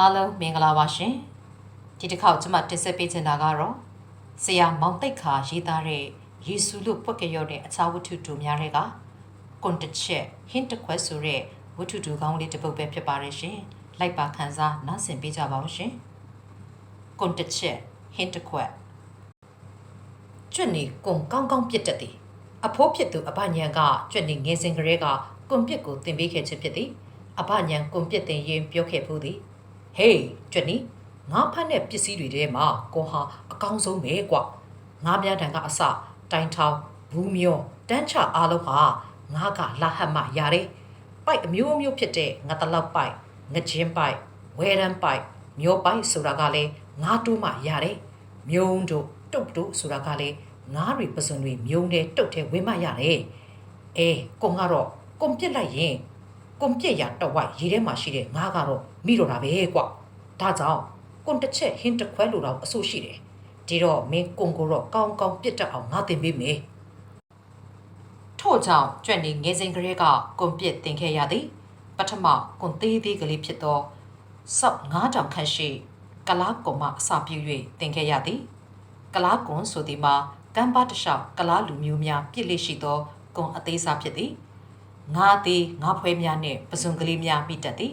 အားလုံးမင်္ဂလာပါရှင်ဒီတစ်ခေါက်ကျွန်မတင်ဆက်ပေးချင်တာကတော့ဆရာမောင်တိတ်ခါရေးသားတဲ့ယေရှုလို့ဖွက်ကြရတဲ့အခြားဝတ္ထုတူများတွေကကွန်တစ်ချက်ဟင်းတစ်ခွက်ဆိုတဲ့ဝတ္ထုတူကောင်းလေးတစ်ပုဒ်ပဲဖြစ်ပါတယ်ရှင်လိုက်ပါခန်းစားနားဆင်ပေးကြပါဦးရှင်ကွန်တစ်ချက်ဟင်းတစ်ခွက်ကျွတ်နေကွန်ကောင်းကောင်းပြစ်တတ်သည်အဖိုးဖြစ်သူအဘညံကကျွတ်နေငယ်စဉ်ကလေးကကွန်ပြစ်ကိုတင်ပေးခဲ့ခြင်းဖြစ်သည်အဘညံကွန်ပြစ်တင်ရင်ပြောခဲ့ဘူးသည် ဟေးကျွတ်နီငါဖတ်တဲ့ပစ္စည်းတွေထဲမှာကွန်ဟာအကောင်းဆုံးပဲကွငါများတန်ကအစတိုင်ထောင်ဘူးမျောတန်းချအားလုံးဟာငါကလာဟတ်မှရတယ်ပိုက်အမျိုးအမျိုးဖြစ်တဲ့ငါတလောက်ပိုက်ငချင်းပိုက်ဝဲရန်ပိုက်မျောပိုက်ဆိုတာကလည်းငါတိုးမှရတယ်မြုံတို့တုတ်တို့ဆိုတာကလည်းငါးတွေပစွန်တွေမြုံတဲ့တုတ်တဲ့ဝင်းမရတယ်အဲကွန်ကတော့ကွန်ပြစ်လိုက်ရင်ကွန်ပြစ်ရတော့ဝရေထဲမှာရှိတဲ့ငါကတော့ မိတော့တာပဲကွဒါကြောင့်ကွန်တစ်ချက်ဟင်းတစ်ခွဲလိုတော့အဆိုရှိတယ်ဒီတော့မင်းကွန်ကိုတော့ကောင်းကောင်းပြစ်တတ်အောင်ငါသင်ပေးမယ်ထို့ကြောင့်ကြွက်နေငယ်စဉ်ကလေးကကွန်ပြစ်တင်ခဲ့ရသည်ပထမကွန်သေးသေးကလေးဖြစ်သောစောက်9000ခန့်ရှိကလားကွန်မှအစာပြု၍တင်ခဲ့ရသည်ကလားကွန်ဆိုသည်မှာကမ်းပါတစ်လျှောက်ကလားလူမျိုးများပြစ်လက်ရှိသောကွန်အသေးစားဖြစ်သည်ငါးသေးငါးဖွဲများနှင့်ပစုံကလေးများမိတတ်သည်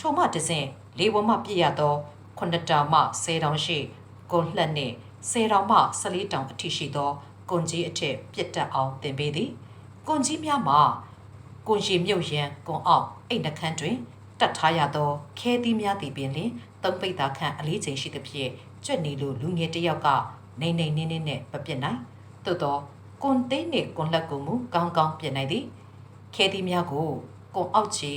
ထိုမှတစ်စဉ်လေးပေါ်မှပြည့်ရသောခုနှစ်တောင်မှဆယ်တောင်ရှိကွန်လှက်နှင့်ဆယ်တောင်မှဆလေးတောင်အထိရှိသောကွန်ကြီးအထက်ပြစ်တက်အောင်တင်ပေးသည်ကွန်ကြီးများမှာကွန်ရှိမြုပ်ရန်ကွန်အောင်အိတ်နှခမ်းတွင်တတ်ထားရသောခဲသီးများသည်ပင်လင်သုံးပိတ်သာခန့်အလေးချိန်ရှိသဖြင့်ကြွက်နေလိုလူငယ်တစ်ယောက်ကနေနေနေနေနဲ့မပြစ်နိုင်သို့တော့ကွန်သိန်းနှင့်ကွန်လက်ကိုမူကောင်းကောင်းပြင်နိုင်သည်ခဲသီးများကိုကွန်အောက်ချီ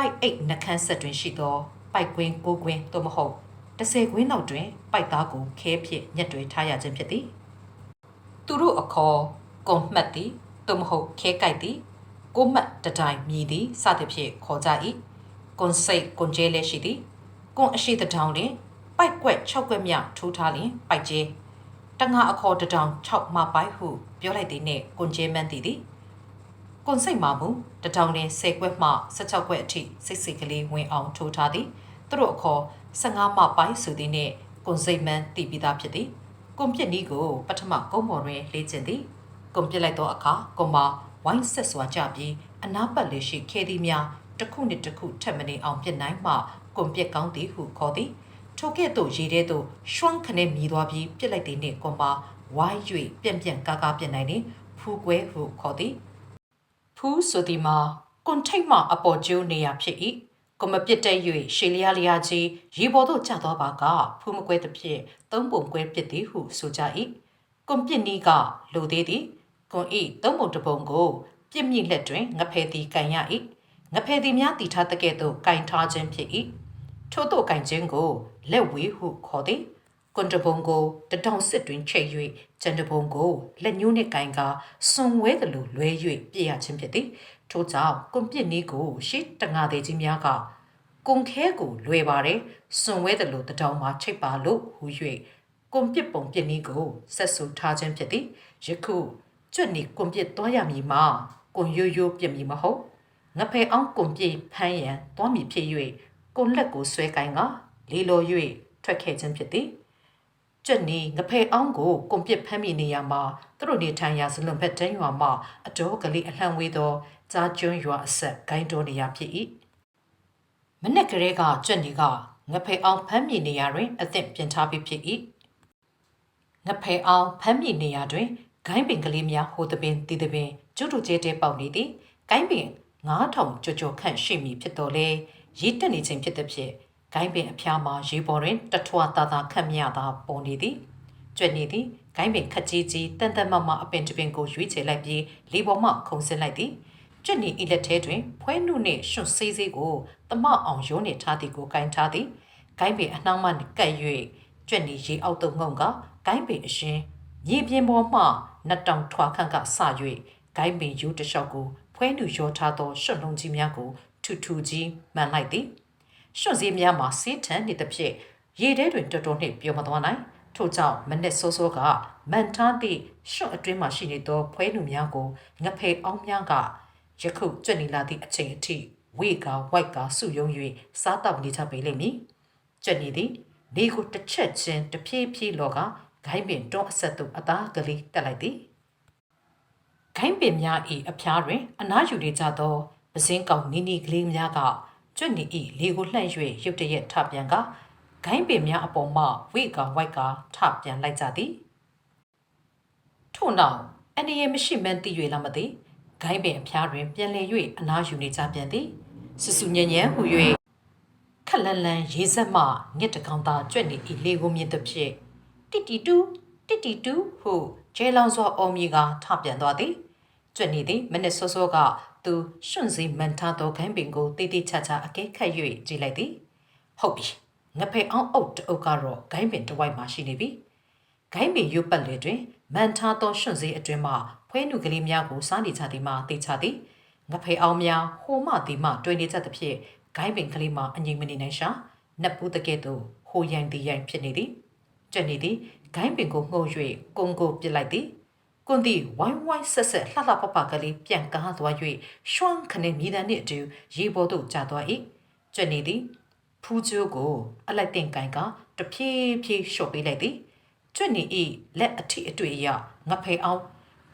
ပိုက်အိတ်နှခမ်းဆက်တွင်ရှိသော ပိုက်ကွင်းကိုကွင်းသို့မဟုတ်တစ်ဆယ်ကွင်းနောက်တွင် ပိုက်သားကိုခဲဖြင့်ညက်တွေထားရခြင်းဖြစ်သည်သူတို့အခေါ်ကွန်မှတ်သည်သို့မဟုတ်ခဲကြိုက်သည်ကိုမှတ်တတိုင်မြည်သည်စသဖြင့်ခေါ်ကြ၏ကွန်စိတ်ကွန်ကျဲလည်းရှိသည်ကွန်အရှိတထောင်တွင်ပိုက်ကွက်6ကွက်မြထိုးထားလျင်ပိုက်ကျဲတငါအခေါ်တထောင်6မပိုက်ဟုပြောလိုက်သည်နှင့်ကွန်ကျဲမန်းသည်သည် ကွန်စိတ်မှာမူတထောင်တွင်10ကွက်မှ16ကွက်အထိစိတ်စိတ်ကလေးဝင်အောင်ထိုးထားသည်သူတို့အခေါ်15မပိုက်ဆိုသည်နှင့်ကွန်စိတ်မန်းတည်ပြီးသားဖြစ်သည်ကွန်ပြစ်နီးကိုပထမကုန်းပေါ်တွင်လေ့ကျင့်သည်ကွန်ပြစ်လိုက်သောအခါကွန်မှာဝိုင်းဆက်စွာကြပြီးအနားပတ်လေးရှိခဲသည်များတစ်ခုနှစ်တစ်ခုထက်မနေအောင်ပြစ်နိုင်မှကွန်ပြစ်ကောင်းသည်ဟုခေါ်သည်ထိုကဲ့သို့ရေထဲသို့ရွှမ်းခနဲ့မြည်သွားပြီးပြစ်လိုက်သည်နှင့်ကွန်မှာဝိုင်း၍ပြန့်ပြန့်ကားကားပြစ်နိုင်သည်ဖူးကွဲဟုခေါ်သည် ဖူးဆိုသည်မှာကွန်ထိတ်မှအပေါ်ကျိုးနေရဖြစ်၏ကွန်မပြစ်တဲ့၍ရှေလျားလျားကြီးရေပေါ်သို့ကျသွားပါကဖူးမကွဲသဖြင့်သုံးပုံကွဲပြစ်သည်ဟုဆိုကြ၏ကွန်ပြစ်နီးကလိုသေးသည်ကွန်ဤသုံးပုံတစ်ပုံကိုပြစ်မိလက်တွင်ငဖဲသည်ကန်ရ၏ငဖဲသည်များတည်ထားတဲ့ကဲ့သို့ကင်ထားခြင်းဖြစ်၏ထို့သောကင်ခြင်းကိုလက်ဝေးဟုခေါ်သည် ကွန်တပုံကိုတတောင်စစ်တွင်ချိတ်၍ကျန်တပုံကိုလက်ညှိုးနှင့်ကင်ကစွန်ဝဲသလိုလွဲ၍ပြည့်ရခြင်းဖြစ်သည်ထို့ကြောင့်ကွန်ပြစ်နီးကိုရှေ့တငါသေးကြီးများကကွန်ခဲကိုလွယ်ပါတယ်စွန်ဝဲသလိုတတောင်မှာချိတ်ပါလို့ဟူ၍ကွန်ပြစ်ပုံပြစ်နီးကိုဆက်ဆူထားခြင်းဖြစ်သည်ယခုကျွတ်နီကွန်ပြစ်သွားရမည်မှာကွန်ရိုးရိုးပြစ်မည်မဟုတ်ငဖဲအောင်ကွန်ပြစ်ဖမ်းရန်သွားမည်ဖြစ်၍ကွန်လက်ကိုဆွဲကိုင်းကလေလော်၍ထွက်ခဲ့ခြင်းဖြစ်သည် ကျွတ်နီငဖဲအောင်ကိုကွန်ပြစ်ဖမ်းမိနေရမှာသူတို့နေထိုင်ရာဇလွန်ဘက်တန်းရွာမှာအတော်ကလေးအလှမ်းဝေးသောကြားကျွန်းရွာအဆက်ဂိုင်းတော်နေရဖြစ်၏မနေ့ကလေးကကျွတ်နီကငဖဲအောင်ဖမ်းမိနေရာတွင်အသင့်ပြင်ထားပြီးဖြစ်၏ငဖဲအောင်ဖမ်းမိနေရာတွင်ဂိုင်းပင်ကလေးများဟိုသပင်တီသပင်ကျွတ်တူကျဲတဲပေါက်နေသည်ဂိုင်းပင်9000ကြော်ကြော်ခန့်ရှိမည်ဖြစ်တော်လဲရေးတက်နေခြင်းဖြစ်သည်ဖြင့် ဂိုင်းပင်အဖျားမှာရေပေါ်တွင်တထွာတာတာခတ်မြသာပေါ်နေသည်ကျွတ်နေသည်ဂိုင်းပင်ခက်ကြီးကြီးတန်တန်မမအပင်တပင်ကိုရွေးချယ်လိုက်ပြီးလေပေါ်မှခုန်ဆင်းလိုက်သည်ကျွတ်နေဤလက်ထဲတွင်ဖွဲနှုနှင့်ရွှွဆေးဆေးကိုတမအောင်ရုံးနေထားသည်ကိုကင်ထားသည်ဂိုင်းပင်အနှောင်းမှကပ်၍ကျွတ်နေရေအောက်သို့ငုံကဂိုင်းပင်အရှင်မြေပြင်ပေါ်မှနှစ်တောင်ထွာခန့်ကဆ၍ဂိုင်းပင်ယူတလျှောက်ကိုဖွဲနှုရောထားသောရွှွလုံးကြီးများကိုထူထူကြီးမှန်လိုက်သည် ရွှွစည်းများမှာစီးထန်နေသဖြင့်ရေထဲတွင်တော်တော်နှင့်ပြောမသွားနိုင်ထို့ကြောင့်မနက်စောစောကမန်ထားသည့်ရွှွအတွင်းမှရှိနေသောဖွဲနှုများကိုငဖယ်အောင်များကယခုကြွနေလာသည့်အချိန်အထိဝေကဝိုက်ကစုယုံ၍စားတောက်နေကြပေလိမ့်မည်ကြွက်နေသည်နေကိုတစ်ချက်ချင်းတဖြည်းဖြည်းလောကဂိုင်းပင်တွန်းအဆက်သို့အသားကလေးတက်လိုက်သည်ဂိုင်းပင်များ၏အဖျားတွင် အနားယူနေကြသောပစင်းကောင်နီနီကလေးများက ကြွက်နေ၏လေကိုလှန့်၍ရုတ်တရက်ထပြန်ကဂိုင်းပင်များအပေါ်မှဝိကဝိုက်ကထပြန်လိုက်ကြသည်ထို့နောက်အနေရမရှိမှန်းသိ၍လာမသည်ဂိုင်းပင်အဖျားတွင်ပြန်လည်၍အနားယူနေကြပြန်သည်ဆူဆူညံ့ညံ့ဟူ၍ခက်လန်လန်ရေစက်မှညက်တကောင်သားကြွက်နေ၏လေကိုမြင်သဖြင့်တိတီတူတိတီတူဟုကျဲလောင်စွာအော်မြေကထပြန်သွားသည်ကြွက်နေသည်မနစ်စောစောက သူရွှွန့်စီမန်ထားသောဂိုင်းပင်ကိုတေးသေးချာချာအကဲခတ်၍ကြည့်လိုက်သည်ဟုတ်ပြီငဖဲအောင်အုပ်တအုပ်ကတော့ဂိုင်းပင်တစ်ဝိုက်မှရှိနေပြီဂိုင်းပင်ရုပ်ပတ်လေတွင်မန်ထားသောရွှွန့်စီအတွင်မှဖွဲနုကလေးများကိုစားနေကြသည်မှသိချသည်ငဖဲအောင်များဟိုမှသည်မှတွေ့နေကြသဖြင့်ဂိုင်းပင်ကလေးမှအငြိမ်မနေနိုင်ရှာနတ်ပူးတကဲ့သို့ဟိုရိုင်သည်ရိုင်ဖြစ်နေသည်ကြွနေသည်ဂိုင်းပင်ကိုမှုတ်၍ကုန်းကိုပစ်လိုက်သည် ကွန်သည်ဝိုင်းဝိုင်းဆက်ဆက်လှလှပပကလေးပြန်ကားသွား၍ရွှမ်းခနဲ့မြည်တမ်းနှင့်အတူရေပေါ်သို့ကျသွား၏ကြွနေသည်ဖူးကျိုးကိုအလိုက်တင်ကန်ကတဖြည်းဖြည်းလျှော့ပေးလိုက်သည်ကြွနေ၏လက်အထိအတွေ့အရငဖဲအောင်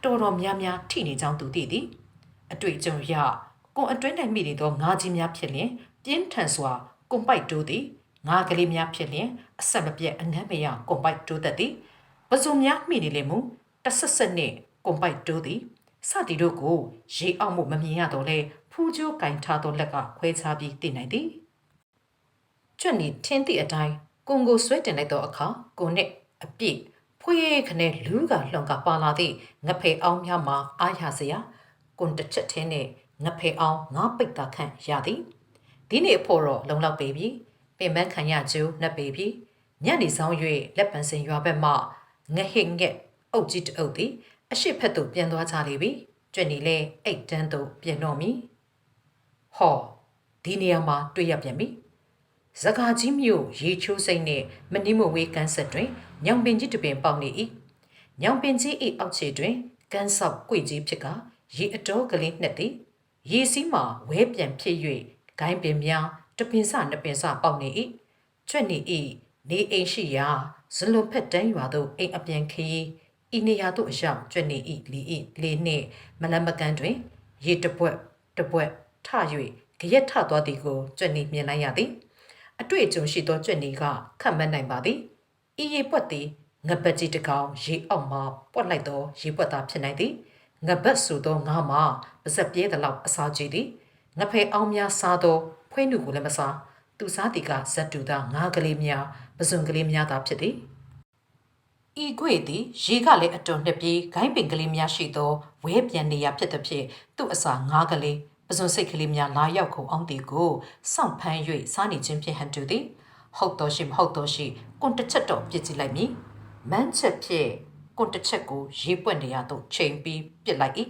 တော်တော်များများထိနေကြောင်းသူသိသည်အတွေ့အကြုံရကွန်အတွင်း၌မိနေသောငါးကြီးများဖြစ်လျင်ပြင်းထန်စွာကွန်ပိုက်တိုးသည်ငါးကလေးများဖြစ်လျင်အဆက်မပြတ်အငမ်းမရကွန်ပိုက်တိုးတတ်သည်ပစုံများမိနေလေမူ တဆက်ဆက်နှင့်ကွန်ပိုက်တိုးသည်စသည်တို့ကိုရေအောက်မှုမမြင်ရတော့လဲဖူးကျိုးကင်ထားသောလက်ကခွဲခြားပြီးတည်နိုင်သည်ကျွတ်နီထင်းသည့်အတိုင်းကွန်ကိုဆွဲတင်လိုက်သောအခါကိုနှင့်အပြည့်ဖွေးခနဲ့လူးကလှောင်ကပါလာသည့်ငဖဲအောင်များမှာအားရစရာကွန်တစ်ချက်ထင်းနဲ့ငဖဲအောင်ငါးပိတ်သာခန့်ရသည်ဒီနေ့ဖို့တော့လုံလောက်ပေပြီပင်ပန်းခံရကျိုးနှက်ပေပြီညနေဆောင်၍လက်ပံစင်ရွာဘက်မှငဟစ်ငက် အုတ်ကြီးတအုပ်သည်အရှိဖက်သို့ပြန်သွားကြလေပြီကြွနေလဲအိတ်တန်းသို့ပြန်တော့မီဟောဒီနေရာမှာတွေ့ရပြန်ပြီဇကာကြီးမြို့ရေချိုးစိမ့်နှင့်မနှိမဝေးကန်းဆက်တွင်ညောင်ပင်ကြီးတစ်ပင်ပေါက်နေ၏ညောင်ပင်ကြီး၏အောက်ခြေတွင်ကန်းဆောက်ကွေကြီးဖြစ်ကရေအတော်ကလေးနှက်သည်ရေစီးမှဝဲပြန်ဖြစ်၍ဂိုင်းပင်များတပင်စနှစ်ပင်စပေါက်နေ၏ကျွတ်နေ၏နေအိမ်ရှိရာဇလွန်ဖက်တန်းရွာသို့အိမ်အပြန်ခရီး ဤနေရာသို့အရောက်ကျွတ်နေ၏လီ၏လေးနှင့်မလမကန်တွင်ရေတပွက်တပွက်ထ၍ကြရက်ထသွားသည်ကိုကျွတ်နေမြင်လိုက်ရသည်အတွေ့အကြုံရှိသောကျွတ်နေကခတ်မတ်နိုင်ပါသည်ဤရေပွက်သည်ငပတ်ကြီးတစ်ကောင်ရေအောက်မှပွက်လိုက်သောရေပွက်သားဖြစ်နိုင်သည်ငပတ်ဆိုသောငါမှပါဇက်ပြဲသလောက်အစာကြီးသည်ငဖဲအောင်များစားသောဖွေးနုကိုလည်းမစားသူစားတီကဇက်တူသာငါးကလေးများပဇွန်ကလေးများသာဖြစ်သည် ဤကွေသည်ရေကလည်းအတွန်နှစ်ပြေးဂိုင်းပင်ကလေးများရှိသောဝဲပြန်နေရဖြစ်သည်ဖြင့်သူ့အစာငါးကလေးပဇွန်စိတ်ကလေးများလာရောက်ခုံအောင်တီကိုစောင့်ဖမ်း၍စားနေခြင်းဖြင့်ဟန်တူသည်ဟုတ်တော်ရှိမဟုတ်တော်ရှိကွန်တစ်ချက်တော့ပြစ်ကြည့်လိုက်မည်မန်းချက်ဖြင့်ကွန်တစ်ချက်ကိုရေပွက်နေရသို့ချိန်ပြီးပြစ်လိုက်၏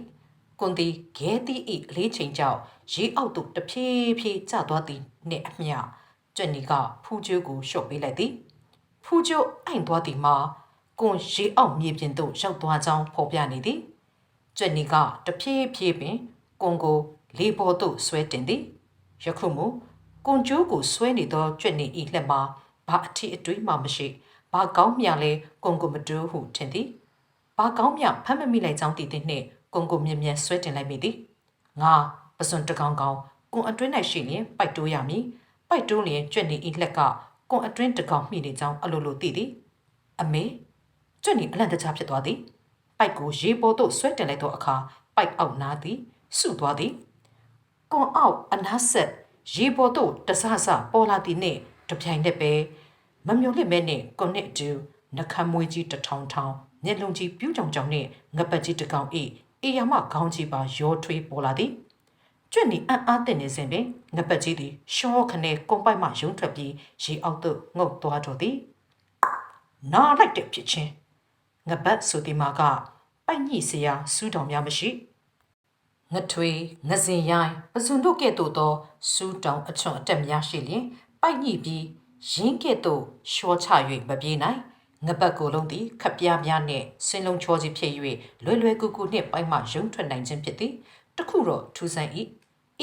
ကွန်သည်ဂဲသီး၏အလေးချိန်ကြောင့်ရေအောက်သို့တဖြည်းဖြည်းကျသွားသည်နှင့်အမျှကျန်နီကဖူးကျိုးကိုရှော့ပေးလိုက်သည်ဖူးကျိုးအိုင်သွားသည်မှာ ကွန်ရေအောက်မြေပြင်သို့ရောက်သွားကြောင်းဖော်ပြနေသည်ကျန်နီကတဖြည်းဖြည်းပင်ကွန်ကိုလေပေါ်သို့ဆွဲတင်သည်ယခုမူကွန်ကျိုးကိုဆွဲနေသောကြွက်နေ၏လက်မှာဘာအထီးအတွေးမှမရှိဘာကောင်းမြလဲကွန်ကိုမတူးဟုထင်သည်ဘာကောင်းမြဖမ်းမမိလိုက်ကြောင်းတည်သည်နှင့်ကွန်ကိုမြင်မြန်ဆွဲတင်လိုက်မိသည်ငါပစွန်တကောင်ကောင်ကွန်အတွင်း၌ရှိရင်ပိုက်တိုးရမည်ပိုက်တိုးလျင်ကြွက်နေ၏လက်ကကွန်အတွင်းတကောင်မိနေကြောင်းအလိုလိုသိသည်အမေ ကြွက်နေအလန့်တကြားဖြစ်သွားသည်ပိုက်ကိုရေပေါ်သို့ဆွဲတင်လိုက်သောအခါပိုက်အောက်နားသည်စုသွားသည်ကွန်အောက်အနားဆက်ရေပေါ်သို့တဆဆပေါ်လာသည်နှင့်တပြိုင်နက်ပဲမမျော်လင့်မဲနှင့်ကွန်နစ်တူနှခမ်းမွေးကြီးတထောင်ထောင်မျက်လုံးကြီးပြူးကြောင်ကြောင်နှင့်ငပတ်ကြီးတစ်ကောင်၏အေယာမခေါင်းကြီးပါရောထွေးပေါ်လာသည်ကျွတ်နီအံ့အားတင်နေစဉ်ပင်ငပတ်ကြီးသည်ရှောခနဲ့ကွန်ပိုက်မှရုံထွက်ပြီးရေအောက်သို့ငုတ်သွားတော်သည်နားလိုက်တဲ့ဖြစ်ချင်း ငပတ်ဆိုဒီမှာကပိုက်ညိစရာစူးတော်များမရှိငထွေငစင်ရိုင်းပဇွန်တို့ကဲ့သို့သောစူးတောင်အချွန်အတက်များရှိလျင်ပိုက်ညိပြီးရင်းကဲ့သို့ရှောချ၍မပြေးနိုင်ငပတ်ကိုယ်လုံးသည်ခပ်ပြားများနှင့်ဆင်းလုံးချောကြီးဖြစ်၍လွယ်လွယ်ကူကူနှင့်ပိုက်မှရုံထွက်နိုင်ခြင်းဖြစ်သည်တခုတော့ထူးဆန်း၏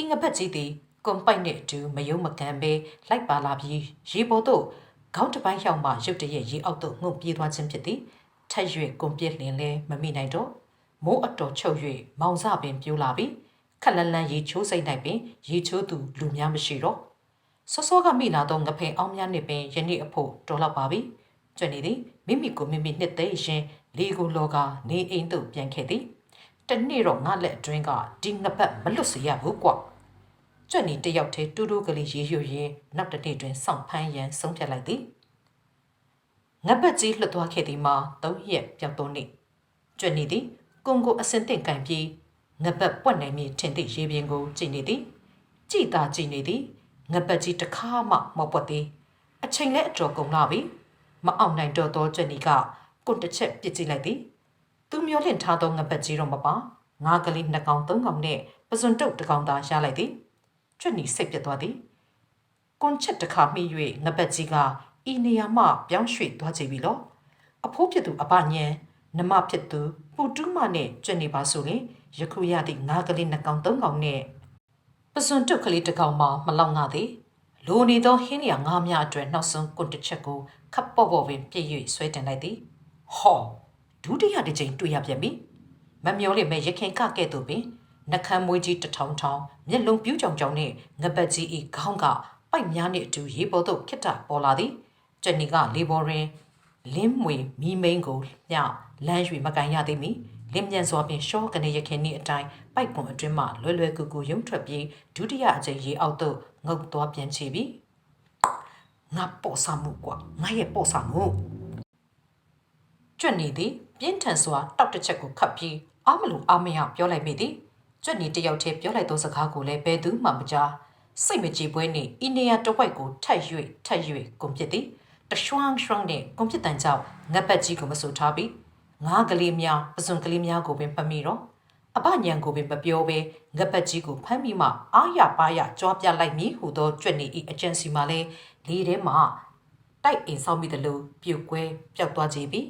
ဤငပတ်ကြီးသည်ကွန်ပိုက်နဲ့အတူမယုံမကန်ပဲလိုက်ပါလာပြီးရေပေါ်သို့ခေါင်းတစ်ပိုင်းရောက်မှရုတ်တရက်ရေအောက်သို့ငုံပြေးသွားခြင်းဖြစ်သည် ထက်၍ကွန်ပြစ်လင်လဲမမိနိုင်တော့မိုးအတော်ချုပ်၍မောင်စပင်ပြိုးလာပြီးခက်လန်းလန်းရေချိုးစိတ်၌ပင်ရေချိုးသူလူများမရှိတော့စောစောကမိလာသောငဖိန်အောင်များနှင့်ပင်ယနေ့အဖို့တော်လောက်ပါပြီကျွနေသည်မိမိကိုမိမိနှစ်သိမ့်ရှင်လေကိုလောကနေအိမ်သို့ပြန်ခဲ့သည်တနေ့တော့ငါလက်အတွင်းကဒီငပတ်မလွတ်စေရဘူးကွာကြွက်နီတယောက်တည်းတူတူကလေးရေရွရင်းနောက်တစ်နေ့တွင်စောင့်ဖမ်းရန်ဆုံးဖြတ်လိုက်သည် ငါဘက်ကြီးလွတ်သွားခဲ့သည်မှာ၃ရက်ပြောက်တော့နေ့ကြွက်နီသည်ကွန်ကိုအစင်တင်ကင်ပြီးငါဘက်ပွက်နိုင်မည်ထင်သည့်ရေပြင်ကိုကြည်နေသည်ကြည်သာကြည်နေသည်ငါဘက်ကြီးတစ်ခါမှမပွက်သည်အချိန်လဲအတော်ကုန်လာပြီမအောင်နိုင်တော့သောကြွက်နီကကွန်တစ်ချက်ပြစ်ကြည့်လိုက်သည်သူမျောလင့်ထားသောငါဘက်ကြီးတော့မပါငါးကလေးနှစ်ကောင်သုံးကောင်နဲ့ပစွန်တုတ်တစ်ကောင်သာရလိုက်သည်ကျွတ်နီစိတ်ပြတ်သွားသည်ကွန်ချက်တစ်ခါမိ၍ငပတ်ကြီးက ဤနေရာမှပြောင်းရွှေ့သွားကြပြီလောအဖိုးဖြစ်သူအပညံနမဖြစ်သူပူတူးမနဲ့ကျွတ်နေပါဆိုရင်ယခုရသည့်ငါးကလေးနှစ်ကောင်သုံးကောင်နဲ့ပစွန်တုတ်ကလေးတစ်ကောင်မှမလောက်ငါသည်လိုနေသောဟင်းရငါးများအတွက်နောက်ဆုံးကွန်တစ်ချက်ကိုခပ်ပေါ့ပေါ့ပင်ပြည့်၍ဆွဲတင်လိုက်သည်ဟောဒုတိယတစ်ကြိမ်တွေ့ရပြန်ပြီမမျောလိမဲ့ရခင်ကကဲ့သို့ပင်နှကမ်းမွေးကြီးတထောင်ထောင်မျက်လုံးပြူးကြောင်ကြောင်နဲ့ငပတ်ကြီးဤခေါင်းကပိုက်များနှင့်အတူရေပေါ်သို့ခစ်တာပေါ်လာသည် ကျန်နီကလေပေါ်တွင်လင်းမွေမီးမိန်ကိုမျှလမ်း၍မကန်ရသေးမီလင်းမြန်စွာပင်ရှောကနေရခင်နှင့်အတိုင်းပိုက်ပွန်အတွင်းမှလွယ်လွယ်ကူကူရုံထွက်ပြီးဒုတိယအကြိမ်ရေအောက်သို့ငုတ်သွားပြန်ချပြီငါပေါ့ဆာမှုကွာငါရဲ့ပေါ့ဆာမှုကျွတ်နေသည်ပြင်းထန်စွာတောက်တစ်ချက်ကိုခတ်ပြီးအာမလို့အာမရပြောလိုက်မိသည်ကျွတ်နေတယောက်တည်းပြောလိုက်သောစကားကိုလည်းဘယ်သူမှမကြားစိတ်မကြည်ပွဲနှင့်အီနေယာတစ်ဝက်ကိုထက်၍ထက်၍ကုန်ပြစ်သည် တရွှန်းရွှန်းနှင့်ကုန်ပြစ်တန်ကြောင့်ငက်ပတ်ကြီးကိုမဆူထားပြီးငါးကလေးများပစွန်ကလေးများကိုပင်ဖတ်မိတော့အပညံကိုပင်မပြောဘဲငက်ပတ်ကြီးကိုဖမ်းမိမှအာရပါရကြွားပြလိုက်မည်ဟုသောကြွက်နေ၏အကျဉ်စီမှာလည်းလေထဲမှတိုက်အိမ်ဆောင်မိသလိုပြုတ်ကွဲပျောက်သွားကြပြီ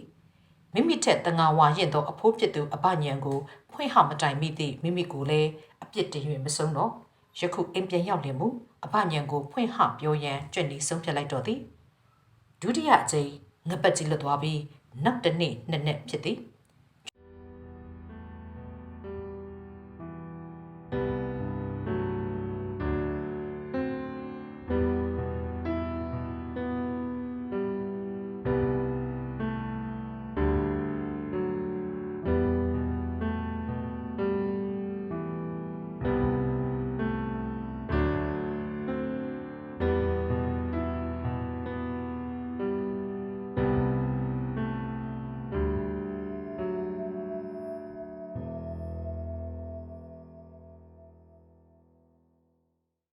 မိမိထက်တငါဝါရင်သောအဖိုးဖြစ်သူအပညံကိုဖွင့်ဟမတိုင်မိသည့်မိမိကိုလည်းအပြစ်တင်၍မဆုံးတော့ယခုအိမ်ပြန်ရောက်လင်မူအပညံကိုဖွင့်ဟပြောရန်ကြွနေဆုံးဖြတ်လိုက်တော့သည် ဒုတိယအကြိမ်ငပတ်ကြီးလွတ်သွားပြီးနောက်တစ်နေ့နှစ်နှစ်ဖြစ်သည်